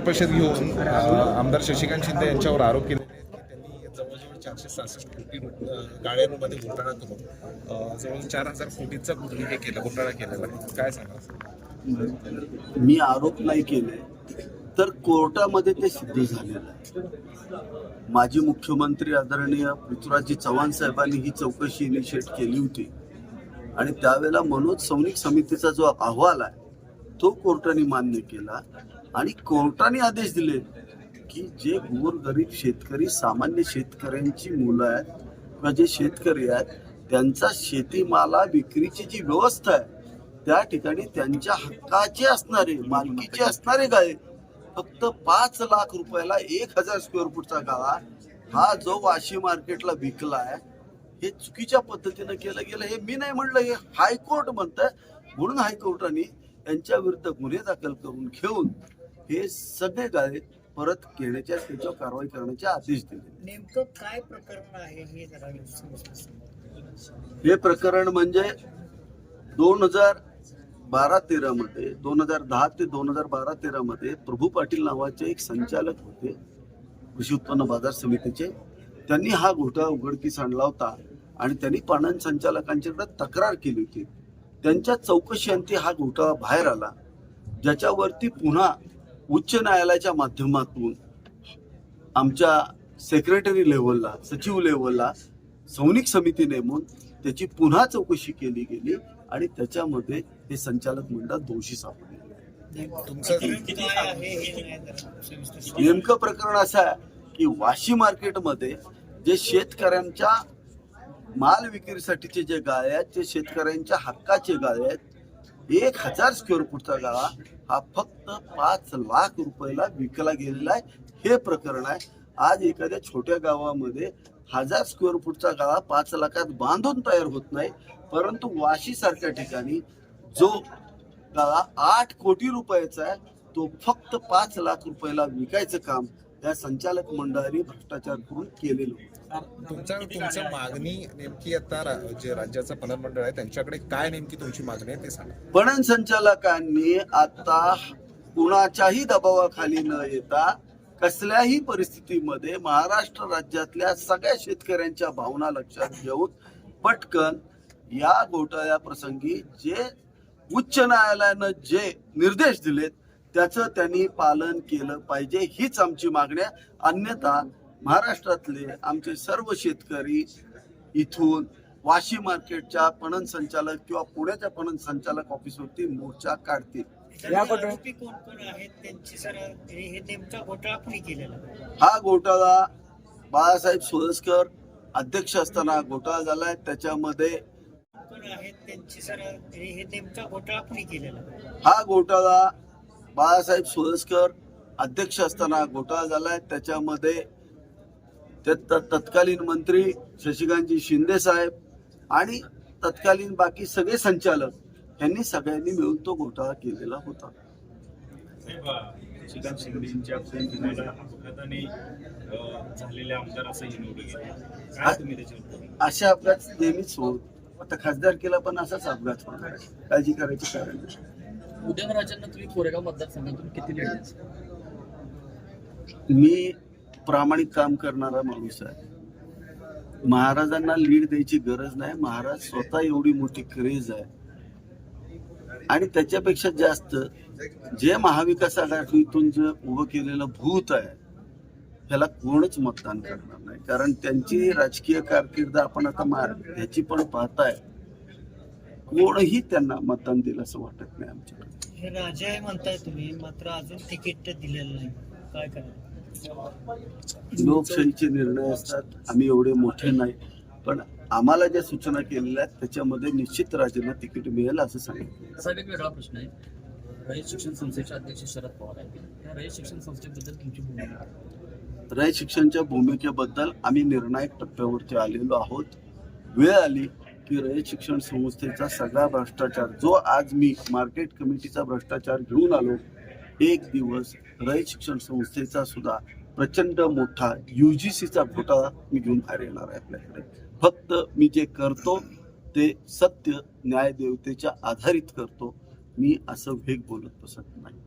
परिषद घेऊन आमदार शशिकांत शिंदे यांच्यावर आरोप केले. त्यांनी जवळजवळ चारशे सहासष्ट कोटी गाड्यांमध्ये घोटाळा करून जवळजवळ जवळ चार हजार कोटीचा हे केला घोटाळा केलेला आहे. काय सांगा मी आरोप नाही केले तर कोर्टामध्ये ते सिद्ध झालेलं आहे. माजी मुख्यमंत्री आदरणीय पृथ्वीराजजी चव्हाण साहेबांनी ही चौकशी इनिशिएट केली होती. आणि त्यावेळेला मनोज सैनिक समितीचा जो अहवाल आहे तो कोर्टाने मान्य केला आणि कोर्टाने आदेश दिले की जे गोरगरीब शेतकरी सामान्य शेतकऱ्यांची मुलं आहेत किंवा जे शेतकरी आहेत त्यांचा शेतीमाला विक्रीची जी व्यवस्था आहे त्या ठिकाणी त्यांच्या हक्काचे असणारे मालकीचे असणारे गाळे फक्त पाच लाख रुपयाला एक हजार स्क्वेअर फूटचा गाळा हा जो वाशी मार्केटला विकला आहे हे चुकीच्या पद्धतीनं केलं गेलं हे मी नाही म्हणलं हे हायकोर्ट म्हणतंय. म्हणून हायकोर्टाने यांच्या विरुद्ध गुन्हे दाखल करून घेऊन हे सगळे गाळे परत घेण्याच्या त्याच्यावर कारवाई करण्याचे आदेश दिले. नेमकं काय प्रकरण आहे हे जरा. हे प्रकरण म्हणजे दोन हजार बारा तेरा मध्ये दोन हजार दहा ते दोन हजार बारा तेरा मध्ये प्रभू पाटील नावाचे एक संचालक होते कृषी उत्पन्न बाजार समितीचे. त्यांनी हा घोटाळा उघडकीस आणला होता आणि त्यांनी पणन संचालकांच्याकडे तक्रार केली होती. त्यांच्या चौकशी अंती हा घोटाळा बाहेर आला ज्याच्यावरती पुन्हा उच्च न्यायालयाच्या माध्यमातून आमच्या सेक्रेटरी लेव्हलला सचिव लेव्हलला सैनिक समिती नेमून त्याची पुन्हा चौकशी केली गेली आणि त्याच्यामध्ये हे संचालक मंडळ दोषी सापडले हे. नेमकं प्रकरण असं आहे की वाशी मार्केटमध्ये जे शेतकऱ्यांच्या माल विक्रीसाठीचे जे गाळे आहेत ते शेतकऱ्यांच्या हक्काचे गाळे आहेत एक हजार स्क्वेअर फूटचा गाळा हा फक्त पाच लाख रुपयाला विकला गेलेला आहे. हे प्रकरण आहे. आज एखाद्या छोट्या गावामध्ये हजार स्क्वेअर फूटचा गाळा पाच लाखात बांधून तयार होत नाही. परंतु वाशी सारख्या ठिकाणी जो गाळा आठ कोटी रुपयाचा आहे तो फक्त पाच लाख रुपयाला विकायचं काम या संचालक मंडळाने भ्रष्टाचार करून केलेलं तुमचा तुमच्या तुमचं मागणी नेमकी आता जे राज्याचं पणन मंडळ आहे त्यांच्याकडे काय नेमकी तुमची मागणी आहे ते सांगा. पणन संचालकांनी आता कुणाच्याही दबावाखाली न येता कसल्याही परिस्थितीमध्ये महाराष्ट्र राज्यातल्या सगळ्या शेतकऱ्यांच्या भावना लक्षात घेऊन पटकन या घोटाळ्या प्रसंगी जे उच्च न्यायालयानं जे निर्देश दिलेत त्याचं त्यांनी पालन केलं पाहिजे हीच आमची मागणी आहे. अन्यथा महाराष्ट्रातले आमचे सर्व शेतकरी इथून वाशी मार्केटच्या पणन संचालक किंवा पुण्याच्या पणन संचालक ऑफिसवरती मोर्चा काढतील. हे घोटाळा कोणी केलेला? हा घोटाळा बाळासाहेब सोळसकर अध्यक्ष असताना घोटाळा झालाय. त्याच्यामध्ये हा घोटाळा बाळासाहेब सोळसकर अध्यक्ष असताना घोटाळा झालाय. त्याच्यामध्ये ते त- तत्कालीन मंत्री शशिकांतजी शिंदे साहेब आणि तत्कालीन बाकी सगळे संचालक यांनी सगळ्यांनी मिळून तो घोटाळा केलेला होता. शिंदेच्या झालेल्या आमदार त्याच्यावर अशा अपघात नेहमीच होत. आता खासदार केला पण असाच अपघात होणार आहे. काळजी करायची कारण नाही. उदयनराजांना तुम्ही कोरेगाव मतदारसंघातून किती द्याल? मी प्रामाणिक काम करणारा माणूस आहे. महाराजांना लीड द्यायची गरज नाही. महाराज स्वतः एवढी मोठी क्रेज आहे. आणि त्याच्यापेक्षा जास्त जे महाविकास आघाडीतून जे उभं केलेलं भूत आहे त्याला कोणच मतदान करणार नाही. कारण त्यांची राजकीय कारकीर्द आपण आता मार ह्याची पण पाहताय. कोणही त्यांना मतदान दिलं असं वाटत नाही आमच्याकडे. हे म्हणताय तुम्ही मात्र अजून तिकीट दिलेलं नाही. काय करायचं? लोकशाहीचे निर्णय असतात आम्ही एवढे मोठे नाही. पण आम्हाला ज्या सूचना केलेल्या आहेत त्याच्यामध्ये निश्चित राजांना तिकीट मिळेल असं सांगितलं. असा एक वेगळा प्रश्न आहे. रयत शिक्षण संस्थेचे अध्यक्ष शरद पवार आहेत. या रयत शिक्षण संस्थेबद्दल तुमची भूमिका? रयत शिक्षणच्या भूमिकेबद्दल आम्ही निर्णायक टप्प्यावरती आलेलो आहोत. वेळ आली की रयत शिक्षण संस्थेचा सगळा भ्रष्टाचार जो आज मी मार्केट कमिटीचा भ्रष्टाचार घेऊन आलो एक दिवस रयत शिक्षण संस्थेचा सुद्धा प्रचंड मोठा यू जी सीचा घोटा मी घेऊन बाहेर येणार आहे आपल्याकडे. फक्त मी जे करतो ते सत्य न्यायदेवतेच्या आधारित करतो. मी असं वेग बोलत बसत नाही.